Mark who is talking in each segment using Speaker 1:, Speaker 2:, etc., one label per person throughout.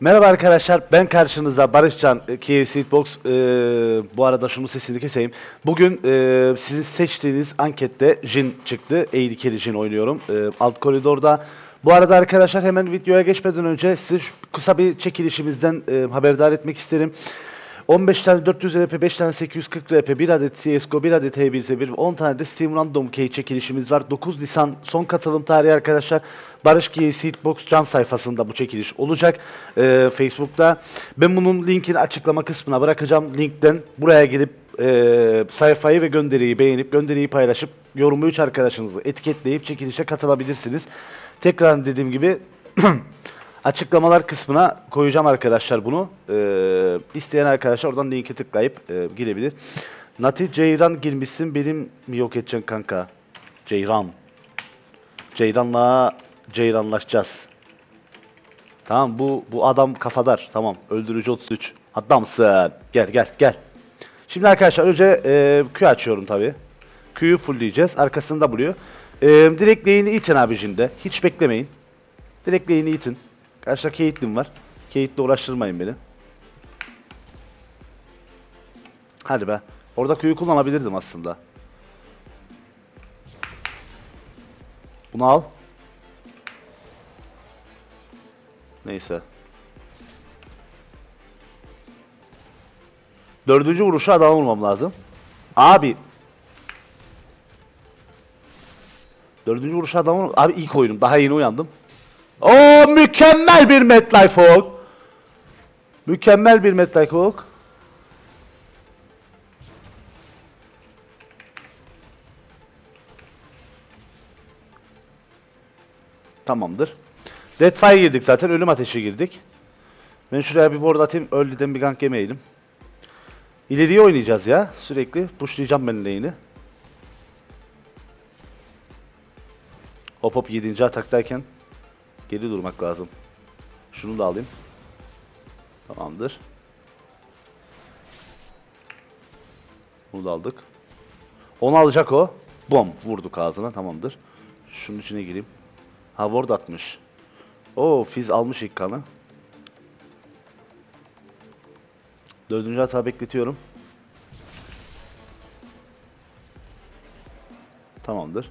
Speaker 1: Merhaba arkadaşlar ben karşınızda Barışcan e, KFC Hitbox Ee, bu arada şunu sesini keseyim. Bugün e, sizin seçtiğiniz ankette Jin çıktı eğri Jin oynuyorum e, alt koridorda. Bu arada arkadaşlar hemen videoya geçmeden önce size kısa bir çekilişimizden e, haberdar etmek isterim 15 tane 400 RP, 5 tane 840 RP, 1 adet CSGO, 1 adet H1Z1, 10 tane de Steam Random Key çekilişimiz var. 9 Nisan son katılım tarihi arkadaşlar. Barış KFC Hitbox can sayfasında bu çekiliş olacak. Ee, Facebook'ta. Ben bunun linkini açıklama kısmına bırakacağım. Linkten buraya gidip e, sayfayı ve gönderiyi beğenip gönderiyi paylaşıp yorumu 3 arkadaşınızı etiketleyip çekilişe katılabilirsiniz. Tekrar dediğim gibi Açıklamalar kısmına koyacağım arkadaşlar bunu. Ee, isteyen arkadaşlar oradan linki tıklayıp e, girebilir. Nati Ceyran girmişsin benim mi yok edeceksin kanka? Ceyran. Ceyran'la Ceyranlaşacağız. Tamam bu bu adam kafadar. Tamam öldürücü 33. Adamsın. Gel gel gel. Şimdi arkadaşlar önce e, Q açıyorum tabi. Q'yu fullleyeceğiz. Arkasında buluyor. E, direkt lane'i itin abicinde. Hiç beklemeyin. Direkt lane'i itin. Karşıda Caitlyn var. Caitlyn'le uğraştırmayın beni. Hadi be. Orada Q'yu kullanabilirdim aslında. Bunu al. Neyse. Dördüncü vuruşu adam vurmam lazım. Abi. Dördüncü vuruşu adam vurmam. Abi ilk oyunum. Daha yeni uyandım. O mükemmel bir MetLife Hawk. Mükemmel bir MetLife Hawk. Tamamdır. Deadfire girdik zaten. Ölüm ateşi girdik. Ben şuraya bir ward atayım. Early'den bir gank yemeyelim. İleriye oynayacağız ya. Sürekli pushlayacağım ben lane'i. Hop hop 7. ataktayken geri durmak lazım. Şunu da alayım. Tamamdır. Bunu da aldık. Onu alacak o. Bom vurduk ağzına tamamdır. Şunun içine gireyim. Ha ward atmış. Oo Fizz almış ilk kanı. Dördüncü hata bekletiyorum. Tamamdır.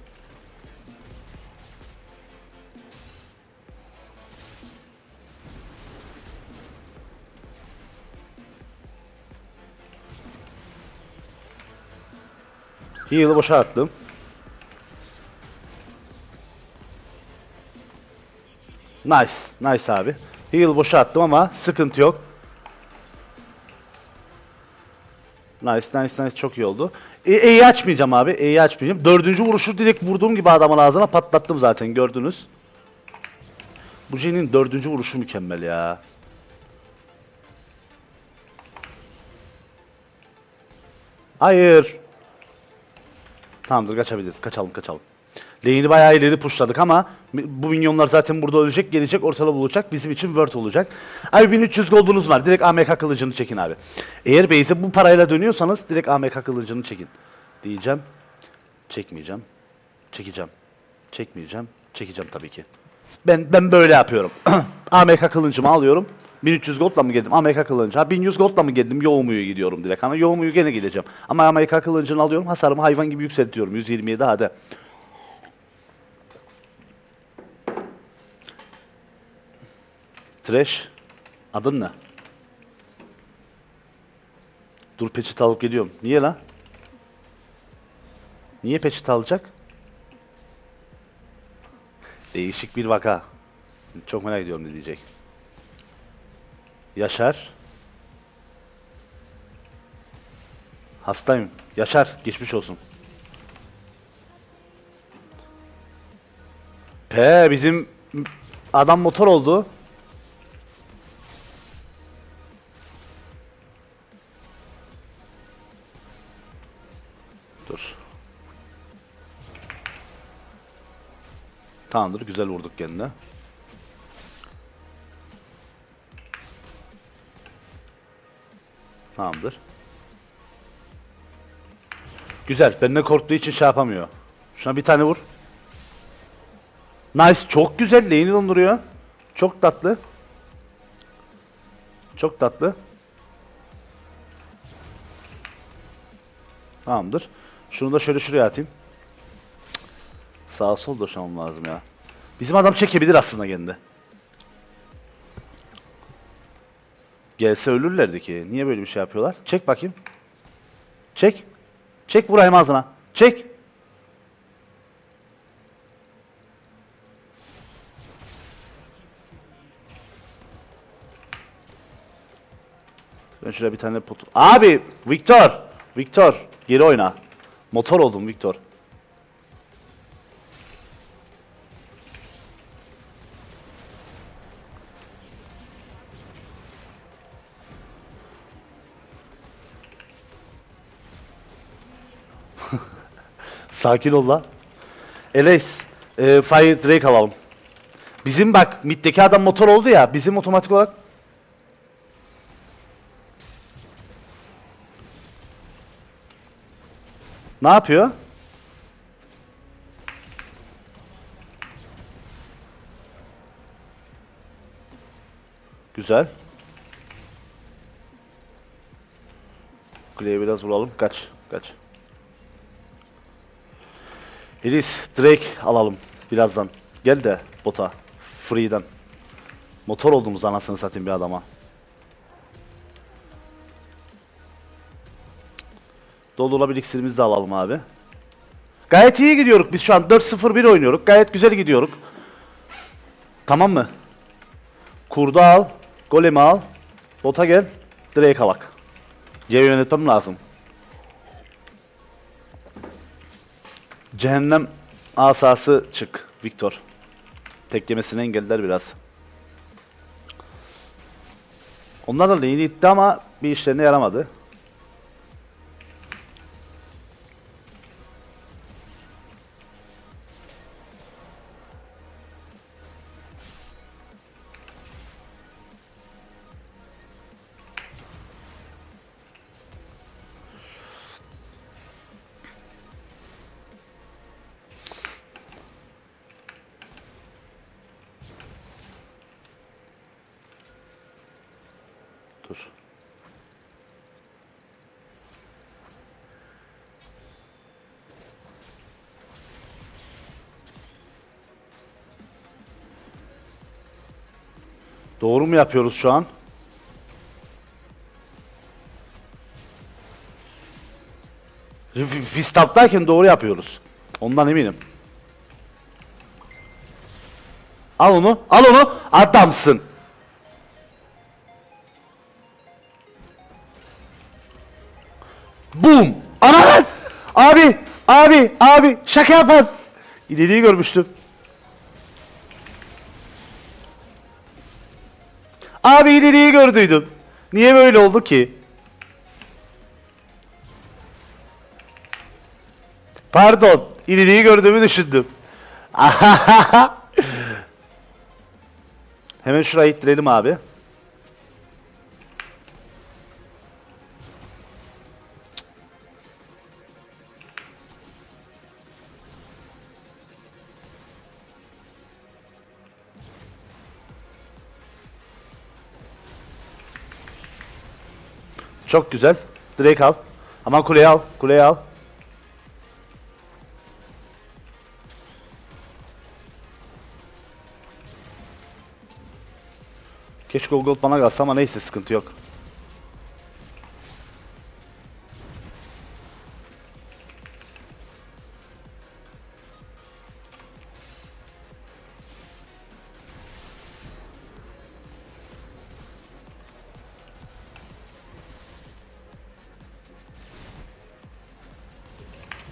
Speaker 1: Heal'ı boşa attım. Nice. Nice abi. Heal boşa attım ama sıkıntı yok. Nice nice nice çok iyi oldu. E, açmayacağım abi. E'yi açmayacağım. Dördüncü vuruşu direkt vurduğum gibi adamın ağzına patlattım zaten gördünüz. Bu Jin'in dördüncü vuruşu mükemmel ya. Hayır. Tamamdır kaçabiliriz. Kaçalım kaçalım. Lane'i bayağı ileri pushladık ama bu minyonlar zaten burada ölecek, gelecek, ortada bulacak. Bizim için word olacak. Abi 1300 gold'unuz var. Direkt AMK kılıcını çekin abi. Eğer base'e bu parayla dönüyorsanız direkt AMK kılıcını çekin. Diyeceğim. Çekmeyeceğim. Çekeceğim. Çekmeyeceğim. Çekeceğim tabii ki. Ben ben böyle yapıyorum. AMK kılıncımı alıyorum. 1300 gold'la mı geldim? AMK kılıncı. Ha 1100 gold'la mı geldim? Yoğumuyu gidiyorum direkt. Ama Yoğumuyu gene gideceğim. Ama AMK kılıncını alıyorum. Hasarımı hayvan gibi yükseltiyorum. 127 hadi. Trash. Adın ne? Dur peçete alıp geliyorum. Niye lan? Niye peçete alacak? Değişik bir vaka. Çok merak ediyorum ne diyecek. Yaşar. Hastayım. Yaşar. Geçmiş olsun. P bizim adam motor oldu. Dur. Tamamdır. Güzel vurduk kendine. Tamamdır. Güzel. Benden korktuğu için şey yapamıyor. Şuna bir tane vur. Nice. Çok güzel. Lane'i donduruyor. Çok tatlı. Çok tatlı. Tamamdır. Şunu da şöyle şuraya atayım. Sağa sol döşemem lazım ya. Bizim adam çekebilir aslında kendi. Gelse ölürlerdi ki. Niye böyle bir şey yapıyorlar? Çek bakayım. Çek. Çek vurayım ağzına. Çek. Ben şuraya bir tane pot... Abi! Victor! Victor! Geri oyna. Motor oldum Victor. Sakin ol la. Eleys, e, Fire Drake alalım. Bizim bak middeki adam motor oldu ya. Bizim otomatik olarak Ne yapıyor? Güzel. Kuleye biraz vuralım. Kaç. Kaç. Iris, Drake alalım birazdan. Gel de bota. Free'den. Motor olduğumuz anasını satayım bir adama. Dolu olabilir iksirimizi de alalım abi. Gayet iyi gidiyoruz biz şu an 4-0-1 oynuyoruz. Gayet güzel gidiyoruz. Tamam mı? Kurdu al. Golemi al. Bota gel. Drake alak. C yönetmem lazım. Cehennem asası çık. Victor. Tek yemesini engeller biraz. Onlar da lane'i ama bir işlerine yaramadı. Doğru mu yapıyoruz şu an? Fistap'tayken doğru yapıyoruz. Ondan eminim. Al onu, al onu. Adamsın. Boom! Ana! Abi! Abi! Abi! Şaka yapan! İleriyi görmüştüm. Abi ileriyi gördüydüm. Niye böyle oldu ki? Pardon. ileriyi gördüğümü düşündüm. Hemen şurayı ittirelim abi. Çok güzel. Drake al. Aman kuleyi al. Kuleyi al. Keşke o gold bana kalsa ama neyse sıkıntı yok.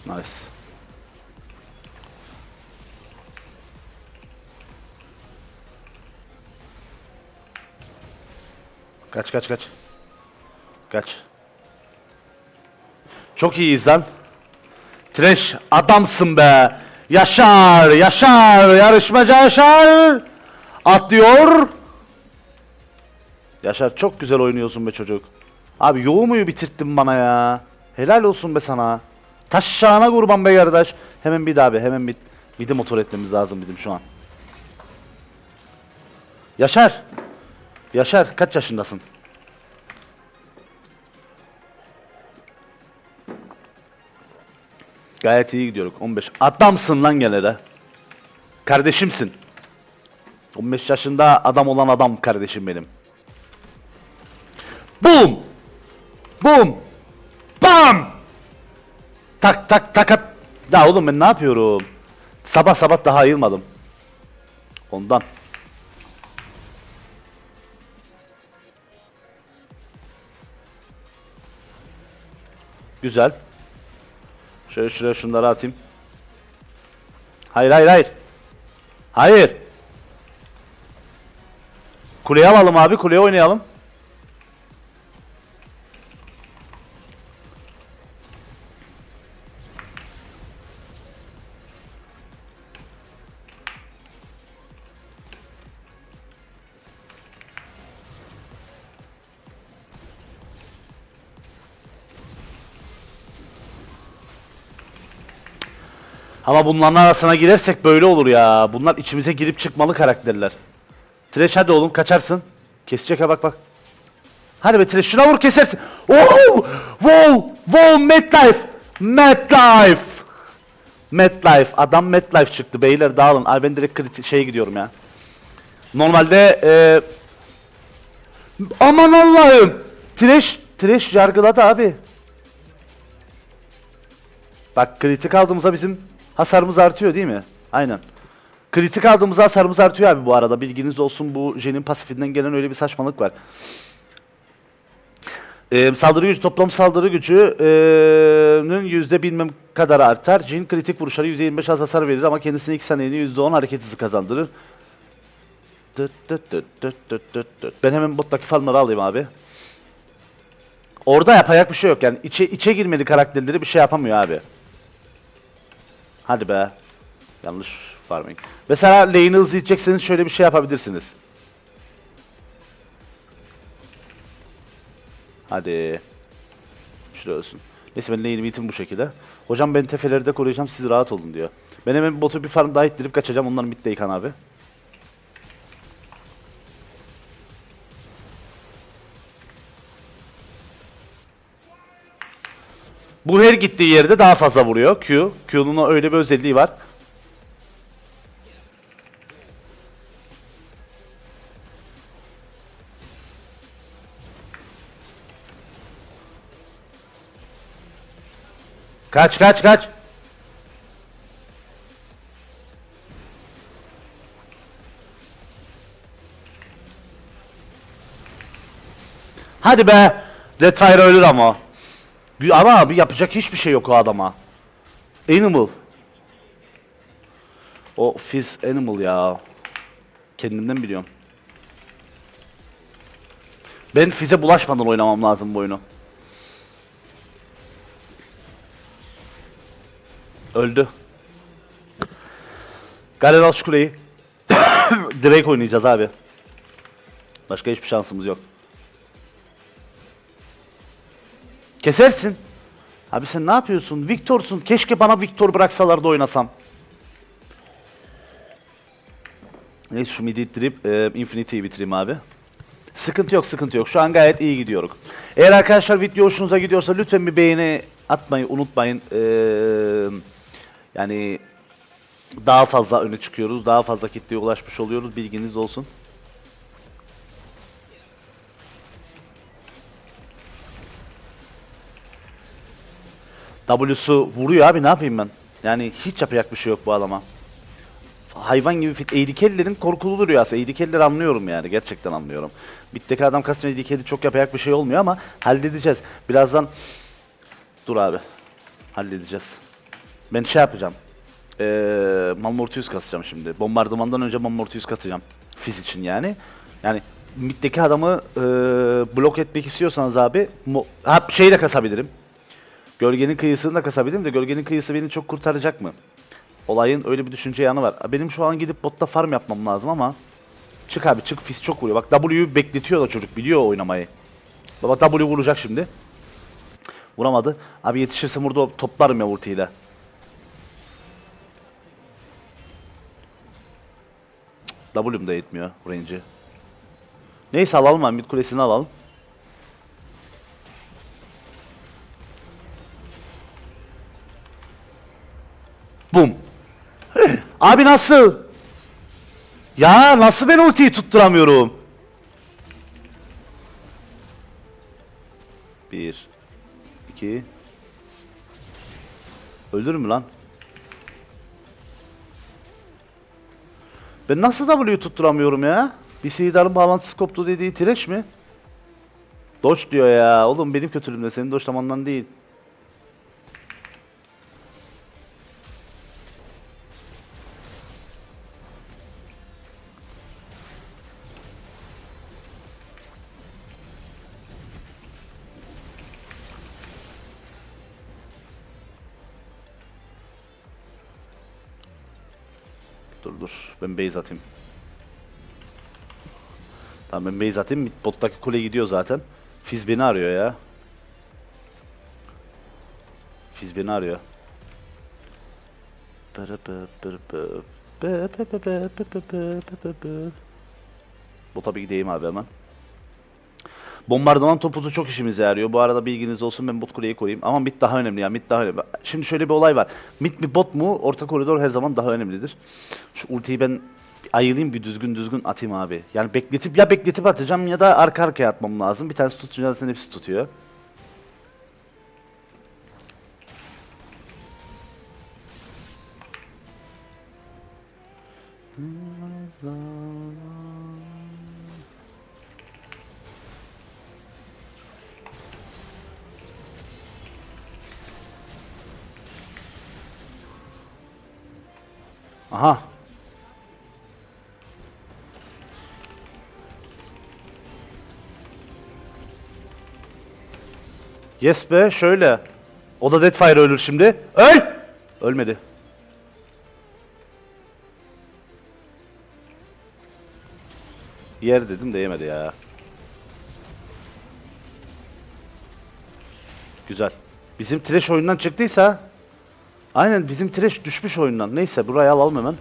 Speaker 1: Nice. Kaç kaç kaç. Kaç. Çok iyiyiz lan. Trash adamsın be. Yaşar, Yaşar, yarışmacı Yaşar. Atlıyor. Yaşar çok güzel oynuyorsun be çocuk. Abi yoğumuyu bitirttin bana ya. Helal olsun be sana. Taşşağına kurban be kardeş. Hemen bir abi hemen bir midi motor etmemiz lazım bizim şu an. Yaşar. Yaşar kaç yaşındasın? Gayet iyi gidiyoruz. 15. Adamsın lan gene de. Kardeşimsin. 15 yaşında adam olan adam kardeşim benim. Boom! Boom! Tak tak tak at. Ya oğlum ben ne yapıyorum? Sabah sabah daha ayılmadım. Ondan. Güzel. Şöyle şuraya şunları atayım. Hayır hayır hayır. Hayır. Kuleye alalım abi. Kuleye oynayalım. Ama bunların arasına girersek böyle olur ya. Bunlar içimize girip çıkmalı karakterler. Trash hadi oğlum kaçarsın. Kesecek ha bak bak. Hadi be Trash şuna vur kesersin. Oh! Wow! Wow! MetLife! MetLife! MetLife. Adam MetLife çıktı. Beyler dağılın. Ay ben direkt kritik şeye gidiyorum ya. Normalde e, Aman Allah'ım! Trash, Trash yargıladı abi. Bak kritik aldığımızda bizim hasarımız artıyor değil mi? Aynen. Kritik aldığımızda hasarımız artıyor abi bu arada. Bilginiz olsun bu Jen'in pasifinden gelen öyle bir saçmalık var. Ee, saldırı gücü, toplam saldırı gücü'nün yüzde bilmem kadar artar. Jin kritik vuruşları %25 az hasar verir ama kendisine 2 saniyeliğine %10 hareket hızı kazandırır. Ben hemen bottaki farmları alayım abi. Orada yapacak bir şey yok yani. içe, içe girmeli karakterleri bir şey yapamıyor abi. Hadi be. Yanlış farming. Mesela lane'i hızlayacakseniz şöyle bir şey yapabilirsiniz. Hadi. Şuraya olsun. Neyse ben lane'imi itim bu şekilde. Hocam ben tefeleri de koruyacağım siz rahat olun diyor. Ben hemen botu bir farm daha ittirip kaçacağım onların midde yıkan abi. Bu her gittiği yerde daha fazla vuruyor Q. Q'nun öyle bir özelliği var. Kaç kaç kaç. Hadi be. Deadfire ölür ama. Ama abi yapacak hiçbir şey yok o adama. Animal. O Fizz Animal ya. Kendimden biliyorum. Ben Fizz'e bulaşmadan oynamam lazım bu oyunu. Öldü. Galen al şu kuleyi. Drake oynayacağız abi. Başka hiçbir şansımız yok. Kesersin. Abi sen ne yapıyorsun? Victor'sun. Keşke bana Victor bıraksalar da oynasam. Neyse şu midi ittirip e, Infinity'yi bitireyim abi. Sıkıntı yok, sıkıntı yok. Şu an gayet iyi gidiyoruz. Eğer arkadaşlar video hoşunuza gidiyorsa lütfen bir beğeni atmayı unutmayın. Ee, yani daha fazla öne çıkıyoruz. Daha fazla kitleye ulaşmış oluyoruz. Bilginiz olsun. W'su vuruyor abi ne yapayım ben? Yani hiç yapacak bir şey yok bu adama. Hayvan gibi fit. AD korkulu rüyası. AD anlıyorum yani. Gerçekten anlıyorum. Bitteki adam kasınca AD carry çok yapacak bir şey olmuyor ama halledeceğiz. Birazdan dur abi. Halledeceğiz. Ben şey yapacağım. Ee, Malmortius kasacağım şimdi. Bombardımandan önce Malmortius kasacağım. Fiz için yani. Yani middeki adamı ee, blok etmek istiyorsanız abi ha, şey de kasabilirim. Gölgenin kıyısını da kasabilirim de gölgenin kıyısı beni çok kurtaracak mı? Olayın öyle bir düşünce yanı var. Benim şu an gidip botta farm yapmam lazım ama çık abi çık Fizz çok vuruyor. Bak W'yu bekletiyor da çocuk biliyor oynamayı. Baba W vuracak şimdi. Vuramadı. Abi yetişirse burada toplarım ya ultiyle. W'm da yetmiyor range'i. Neyse alalım abi mid kulesini alalım. Abi nasıl? Ya nasıl ben ultiyi tutturamıyorum? Bir. iki. Öldürür mü lan? Ben nasıl W'yu tutturamıyorum ya? Bir sihidarın bağlantısı koptu dediği tireş mi? Doç diyor ya. Oğlum benim kötülüğümde senin doçlamandan değil. Dur dur. Ben base atayım. Tamam ben base atayım. Bottaki kule gidiyor zaten. Fiz beni arıyor ya. Fiz beni arıyor. Bota bir gideyim abi hemen. Bombardıman topuzu çok işimize yarıyor. Bu arada bilginiz olsun ben bot kuleyi koyayım. Ama mid daha önemli ya. Mid daha önemli. Şimdi şöyle bir olay var. Mid mi bot mu? Orta koridor her zaman daha önemlidir. Şu ultiyi ben ayılayım bir düzgün düzgün atayım abi. Yani bekletip ya bekletip atacağım ya da arka arkaya atmam lazım. Bir tanesi tutunca zaten hepsi tutuyor. Aha. Yes be şöyle. O da Deadfire ölür şimdi. Öl! Ölmedi. Yer dedim de yemedi ya. Güzel. Bizim trash oyundan çıktıysa Aynen bizim trash düşmüş oyundan. Neyse burayı alalım hemen.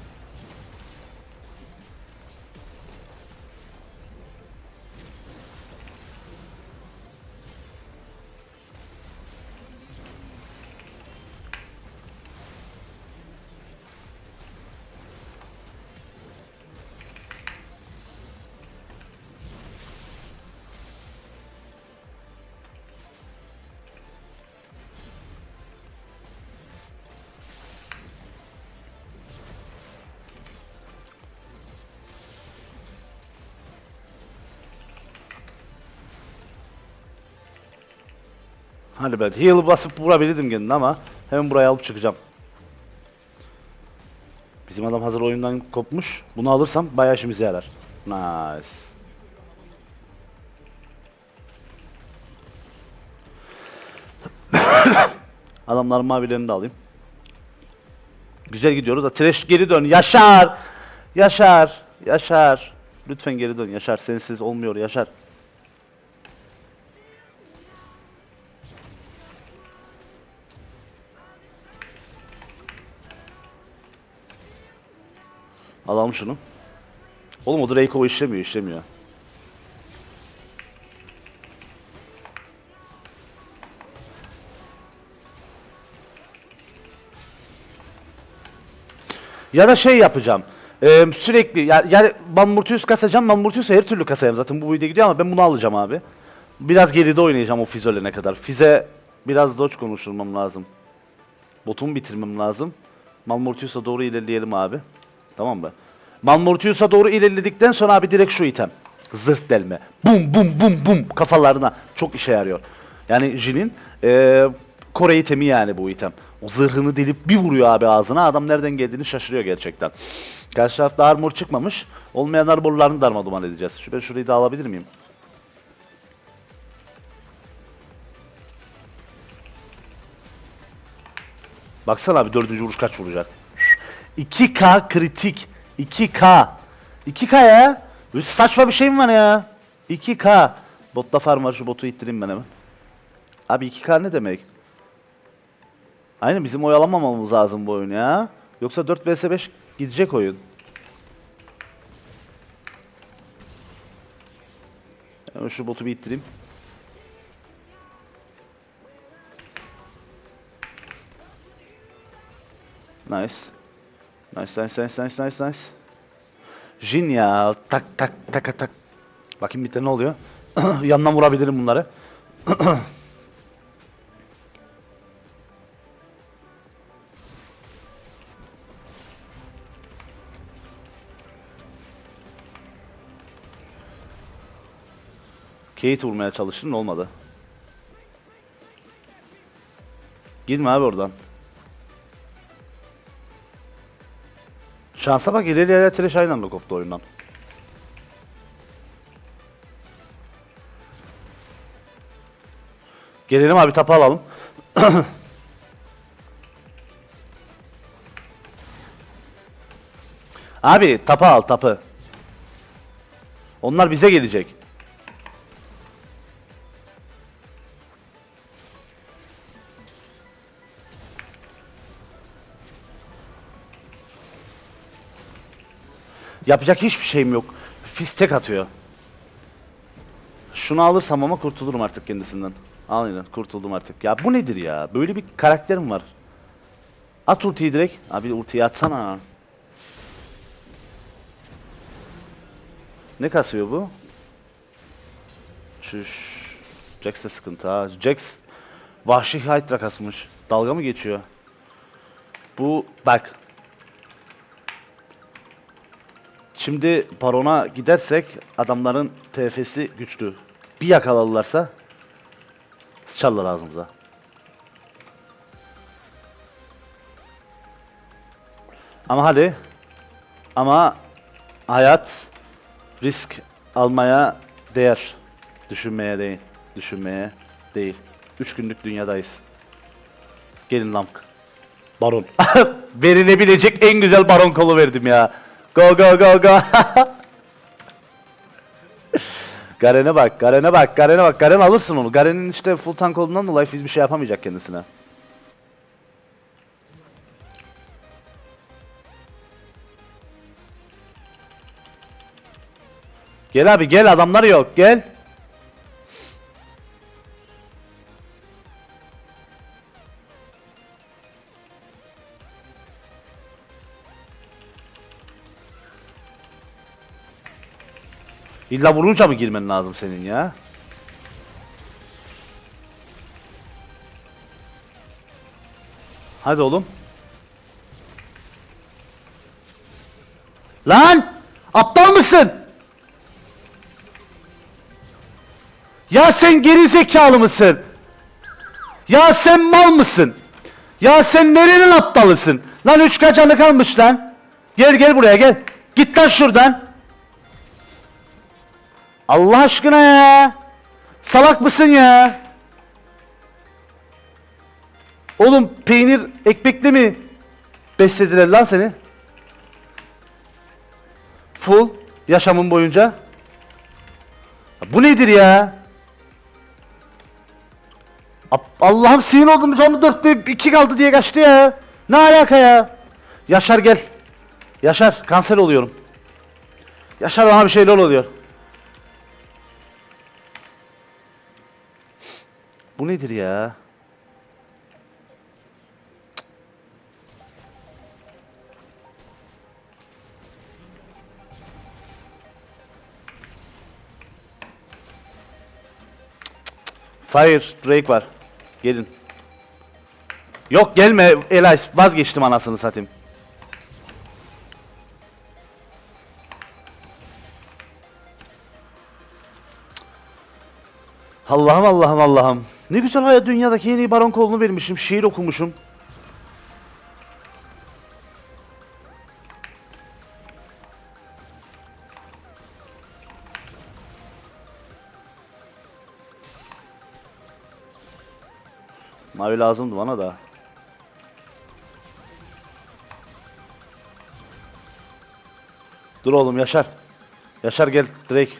Speaker 1: Hadi ben heal basıp vurabilirdim kendini ama hemen burayı alıp çıkacağım. Bizim adam hazır oyundan kopmuş. Bunu alırsam bayağı işimize yarar. Nice. Adamların mavilerini de alayım. Güzel gidiyoruz da Trash geri dön. Yaşar! Yaşar! Yaşar! Lütfen geri dön Yaşar. Sensiz olmuyor Yaşar. Alalım şunu. Oğlum o Drake o işlemiyor, işlemiyor. Ya da şey yapacağım. Ee, sürekli yani, yani Mammurtius kasacağım. Mammurtius'u her türlü kasayım zaten bu video gidiyor ama ben bunu alacağım abi. Biraz geride oynayacağım o Fiz ölene kadar. Fize biraz dodge konuşturmam lazım. Botumu bitirmem lazım. Malmortius'a doğru ilerleyelim abi. Tamam mı? Malmortius'a doğru ilerledikten sonra abi direkt şu item. Zırh delme. Bum bum bum bum kafalarına. Çok işe yarıyor. Yani Jin'in eee Kore itemi yani bu item. O zırhını delip bir vuruyor abi ağzına. Adam nereden geldiğini şaşırıyor gerçekten. Karşı tarafta armor çıkmamış. Olmayan armorlarını darmaduman edeceğiz. Şu ben şurayı da alabilir miyim? Baksana abi dördüncü vuruş kaç vuracak? 2K kritik. 2K. 2K ya. Böyle saçma bir şey mi var ya? 2K. Botta farm var şu botu ittireyim ben hemen. Abi 2K ne demek? Aynen bizim oyalanmamamız lazım bu oyun ya. Yoksa 4 vs 5 gidecek oyun. Hemen şu botu bir ittireyim. Nice. Nice nice nice nice nice nice. Ya. Tak tak tak tak. Bakayım de ne oluyor. Yandan vurabilirim bunları. Kate vurmaya çalıştım olmadı. Girme abi oradan. Şansa bak ileri ileri Trash aynı anda koptu oyundan. Gelelim abi tapa alalım. abi tapa al tapı. Onlar bize gelecek. Yapacak hiçbir şeyim yok. Fizz tek atıyor. Şunu alırsam ama kurtulurum artık kendisinden. Aynen kurtuldum artık. Ya bu nedir ya? Böyle bir karakterim var. At ultiyi direkt. Abi ultiyi atsana. Ne kasıyor bu? Şuş. Jax'te sıkıntı ha. Jax vahşi Hydra kasmış. Dalga mı geçiyor? Bu bak Şimdi Baron'a gidersek adamların TF'si güçlü. Bir yakaladılarsa sıçarlar ağzımıza. Ama hadi. Ama hayat risk almaya değer. Düşünmeye değil. Düşünmeye değil. Üç günlük dünyadayız. Gelin lan. Baron. Verilebilecek en güzel baron kolu verdim ya. Go go go go. Garen'e bak, Garen'e bak, Garen'e bak. Garen alırsın onu. Garen'in işte full tank olduğundan dolayı Fizz bir şey yapamayacak kendisine. Gel abi gel adamlar yok gel. İlla vurunca mı girmen lazım senin ya? Hadi oğlum. Lan! Aptal mısın? Ya sen geri zekalı mısın? Ya sen mal mısın? Ya sen nerenin aptalısın? Lan üç kaçanı kalmış lan. Gel gel buraya gel. Git lan şuradan. Allah aşkına ya. Salak mısın ya? Oğlum peynir ekmekle mi beslediler lan seni? Full yaşamın boyunca. Bu nedir ya? Allah'ım sinir oldum canı dörtte iki kaldı diye kaçtı ya. Ne alaka ya? Yaşar gel. Yaşar kanser oluyorum. Yaşar bana bir şeyler oluyor. Bu nedir ya? Fire Drake var. Gelin. Yok gelme Elias vazgeçtim anasını satayım. Allah'ım Allah'ım Allah'ım. Ne güzel hayat dünyadaki en iyi baron kolunu vermişim. Şiir okumuşum. Mavi lazımdı bana da. Dur oğlum Yaşar. Yaşar gel Drake.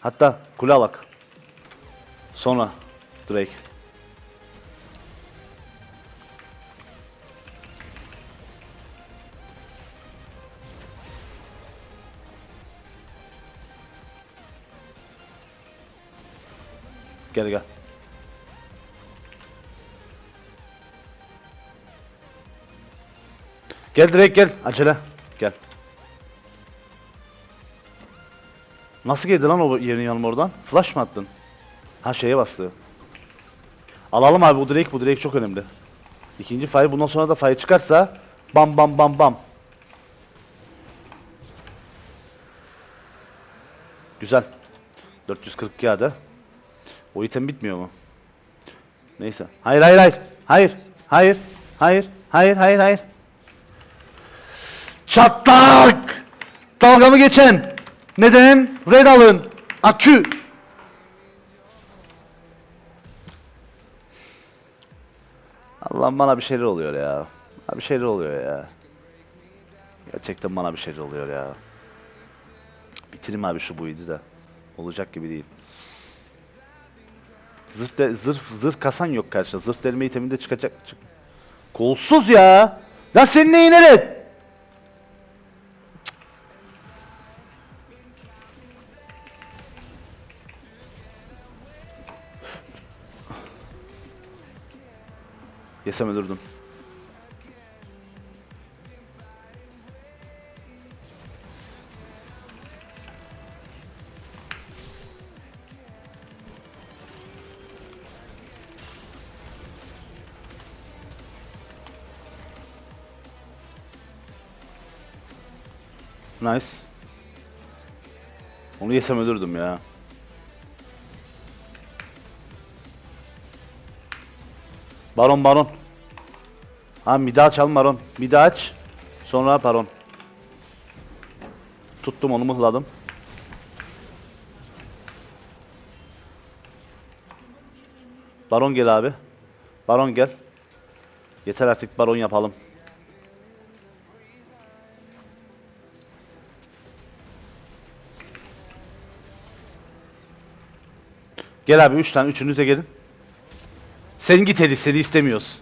Speaker 1: Hatta kule alak. Sonra Drake. Gel gel. Gel direkt gel. Acele. Gel. Nasıl geldi lan o yerin yanıma oradan? Flash mı attın? Ha şeye bastı. Alalım abi bu direkt bu direkt çok önemli. İkinci fire bundan sonra da fire çıkarsa bam bam bam bam. Güzel. 442 hadi. O item bitmiyor mu? Neyse. Hayır hayır hayır. Hayır. Hayır. Hayır. Hayır hayır hayır. Çatlak! Dalgamı geçen. Neden? Red alın. Akü. Allah'ım bana bir şeyler oluyor ya. Bana bir şeyler oluyor ya. Gerçekten bana bir şeyler oluyor ya. Bitireyim abi şu buydu da. Olacak gibi değil. Zırh, de, zırh, zırh kasan yok karşıda. Zırh delme iteminde çıkacak. Çık. Kolsuz ya. Ya senin neyin evet? Yesem ölürdüm. Nice. Onu yesem ölürdüm ya. Baron baron. Ha midi aç al baron. Midi aç. Sonra baron. Tuttum onu mıhladım. Baron gel abi. Baron gel. Yeter artık baron yapalım. Gel abi 3 tane üçünüze gelin. Sen git Eli seni istemiyoruz.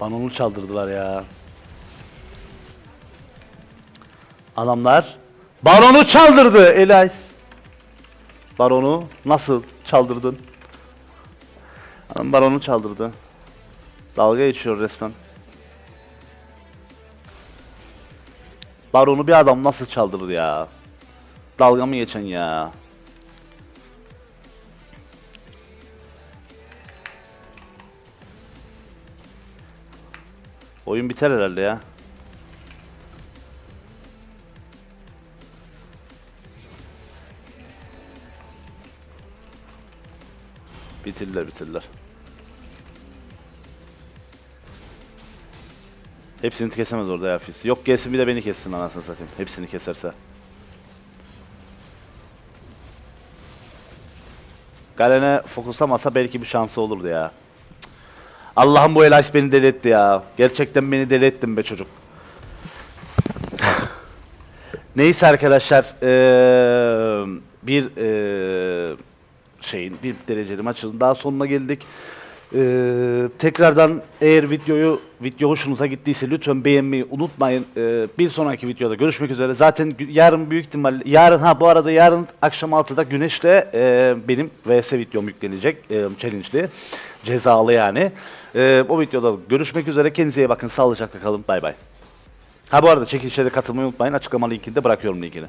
Speaker 1: Bana onu çaldırdılar ya. Adamlar Baron'u çaldırdı Elias. Baron'u nasıl çaldırdın? Adam Baron'u çaldırdı. Dalga geçiyor resmen. Baron'u bir adam nasıl çaldırır ya? Dalga mı geçen ya? Oyun biter herhalde ya. Bitirdiler bitirdiler. Hepsini kesemez orada ya Fizz. Yok gelsin bir de beni kessin anasını satayım. Hepsini keserse. Galen'e fokuslamasa belki bir şansı olurdu ya. Allah'ım bu Elias beni deli etti ya. Gerçekten beni deli ettin be çocuk. Neyse arkadaşlar. eee, bir eee, şeyin bir dereceli maçın daha sonuna geldik. Ee, tekrardan eğer videoyu video hoşunuza gittiyse lütfen beğenmeyi unutmayın. Ee, bir sonraki videoda görüşmek üzere. Zaten yarın büyük ihtimalle yarın ha bu arada yarın akşam 6'da Güneş'le e, benim VS videom yüklenecek. E, challenge'li. Cezalı yani. E, o videoda görüşmek üzere. Kendinize iyi bakın. Sağlıcakla kalın. Bay bay. Ha bu arada çekilişe de katılmayı unutmayın. Açıklama linkinde bırakıyorum linkini.